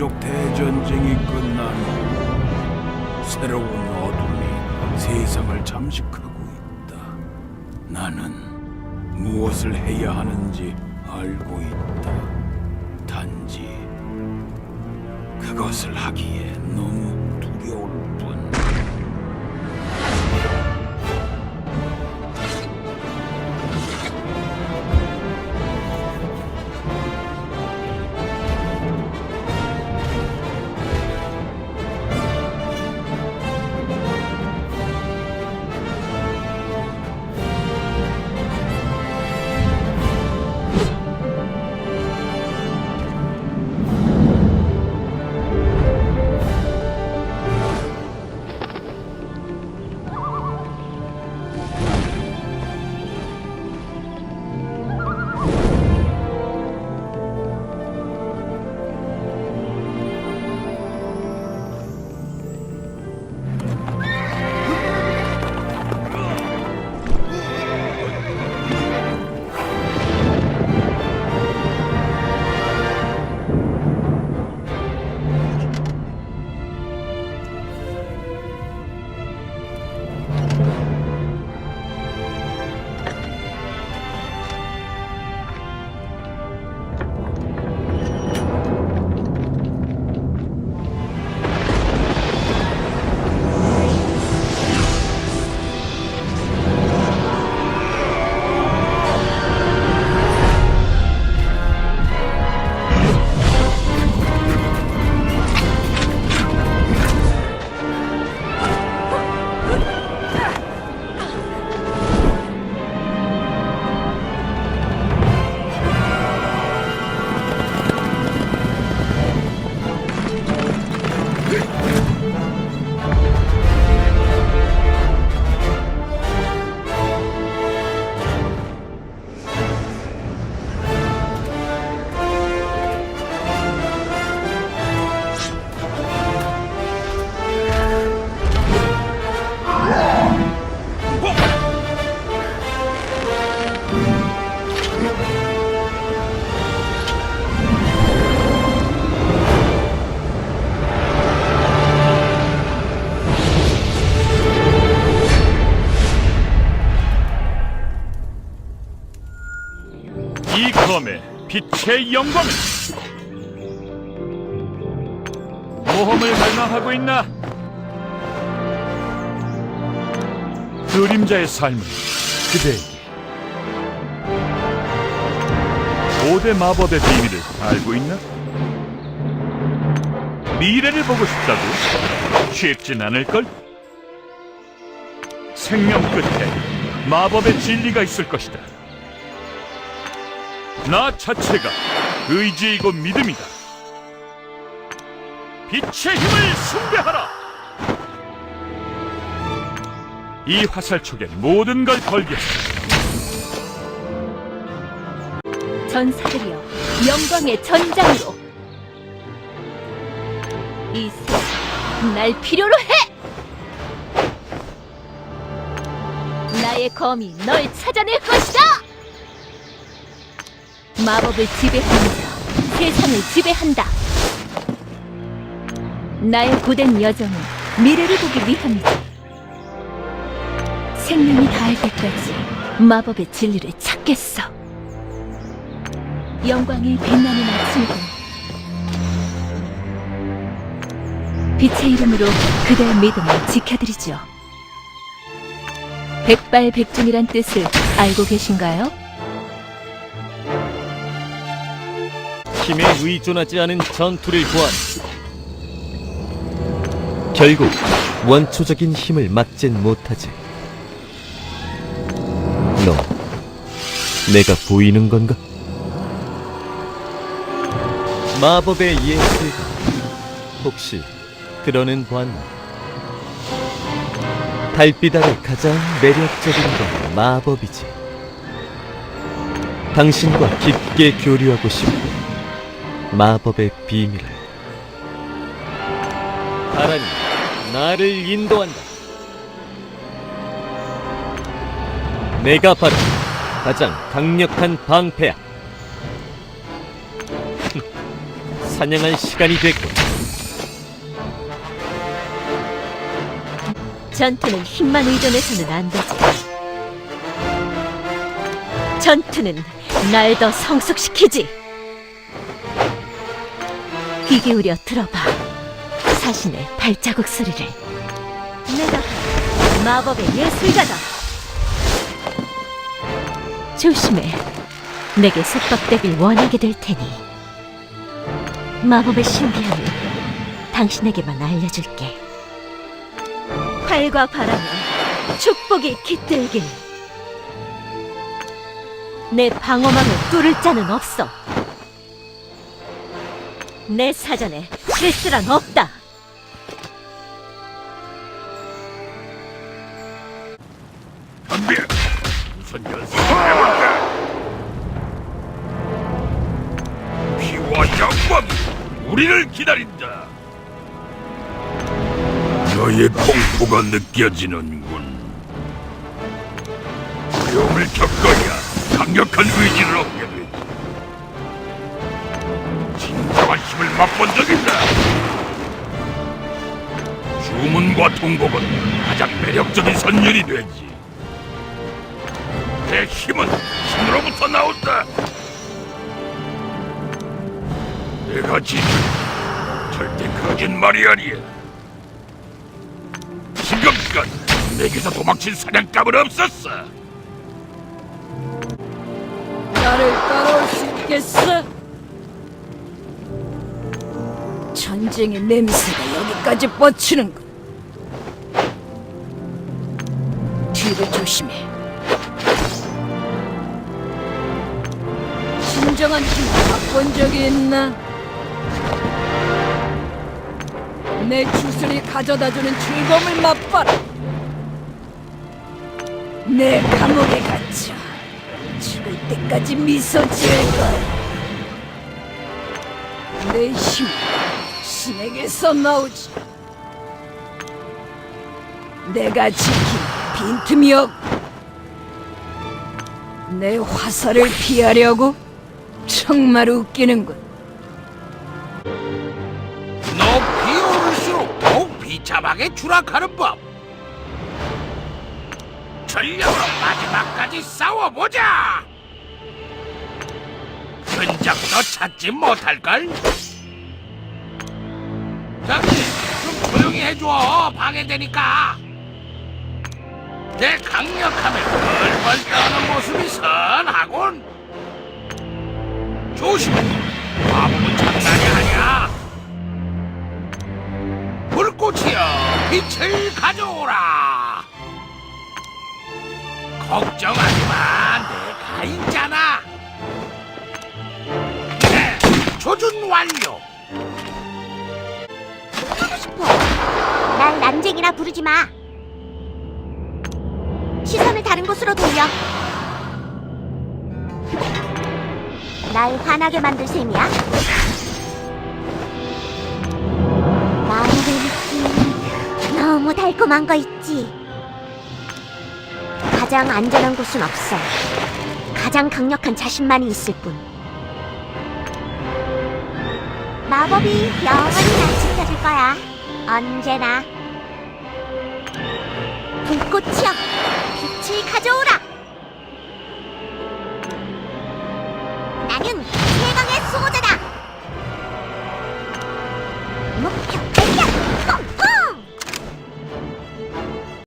왕족 대전쟁이 끝난 후 새로운 어둠이 세상을 잠식하고 있다. 나는 무엇을 해야 하는지 알고 있다. 단지 그것을 하기에 너무 빛의 영광은 모험을 갈망하고 있나? 그림자의 삶은 그대에게 고대 마법의 비밀을 알고 있나? 미래를 보고 싶다고? 쉽진 않을걸? 생명 끝에 마법의 진리가 있을 것이다. 나 자체가 의지이고 믿음이다. 빛의 힘을 숭배하라. 이 화살촉에 모든 걸 걸겠어. 전사들이여 영광의 전장으로 이 세상 날 필요로 해 나의 검이 널 찾아낼 것이다 마법을 지배하는 자 세상을 지배한다. 나의 고된 여정은 미래를 보기 위함이다. 생명이 닿을 때까지 마법의 진리를 찾겠어. 영광이 빛나는 아침이고 빛의 이름으로 그대의 믿음을 지켜드리죠. 백발백중이란 뜻을 알고 계신가요? 힘에 의존하지 않은 전투를 보았. 결국 원초적인 힘을 막진 못하지. 너, 내가 보이는 건가? 마법의 예술가, 혹시 그러는 보았나? 달빛 아래 가장 매력적인 건 마법이지. 당신과 깊게 교류하고 싶고 마법의 비밀을 하나님 나를 인도한다 내가 바로 가장 강력한 방패야 사냥할 시간이 됐군. 전투는 힘만 의존해서는 안 되지. 전투는 날 더 성숙시키지. 귀 기울여 들어봐. 사신의 발자국 소리를. 내가 마법의 예술가다. 조심해. 내게 속박되길 원하게 될 테니. 마법의 신비함을 당신에게만 알려줄게. 활과 바람에 축복이 깃들길. 내 방어막을 뚫을 자는 없어. 내 사전에 실수란 없다. 덤벼! 무슨 연습을 해볼까? 피와 영광이 우리를 기다린다. 너의 공포가 느껴지는군. 두려움을 겪어야 강력한 의지를 얻게 되 맛본 적 있다. 주문과 통곡은 가장 매력적인 선율이 되지. 내 힘은 힘으로부터 나온다. 내가 지금 절대 거짓말이 아니야. 지금껏 내게서 도망친 사냥감은 없었어. 나를 따라올 수 있겠어? 전쟁의 냄새가 여기까지 뻗치는군. 뒤를 조심해. 진정한 힘을 맛본 적이 있나? 내 주술이 가져다주는 즐거움을 맛봐라. 내 감옥에 갇혀 죽을 때까지 미소 지을 거야. 내 힘, 신에게서 나오지. 내가 지킨 빈틈이 없고 내 화살을 피하려고 정말 웃기는군. 높이 오를수록 더욱 비참하게 추락하는 법. 전력으로 마지막까지 싸워보자. 흔적도 찾지 못할걸? 저기 좀 조용히 해줘. 방해되니까. 내 강력함에 벌벌 떠는 모습이 선하군. 조심해 마법은 장난이 아니야. 불꽃이여 빛을 가져오라. 걱정하지 마 내가 있잖아. 네 조준 완료 날 난쟁이라 부르지 마. 시선을 다른 곳으로 돌려. 날 화나게 만들 셈이야? 느낌 너무 달콤한 거 있지. 가장 안전한 곳은 없어. 가장 강력한 자신만이 있을 뿐. 마법이 영원히 날 지켜줄 거야. 언제나. 불꽃이여, 빛을 가져오라.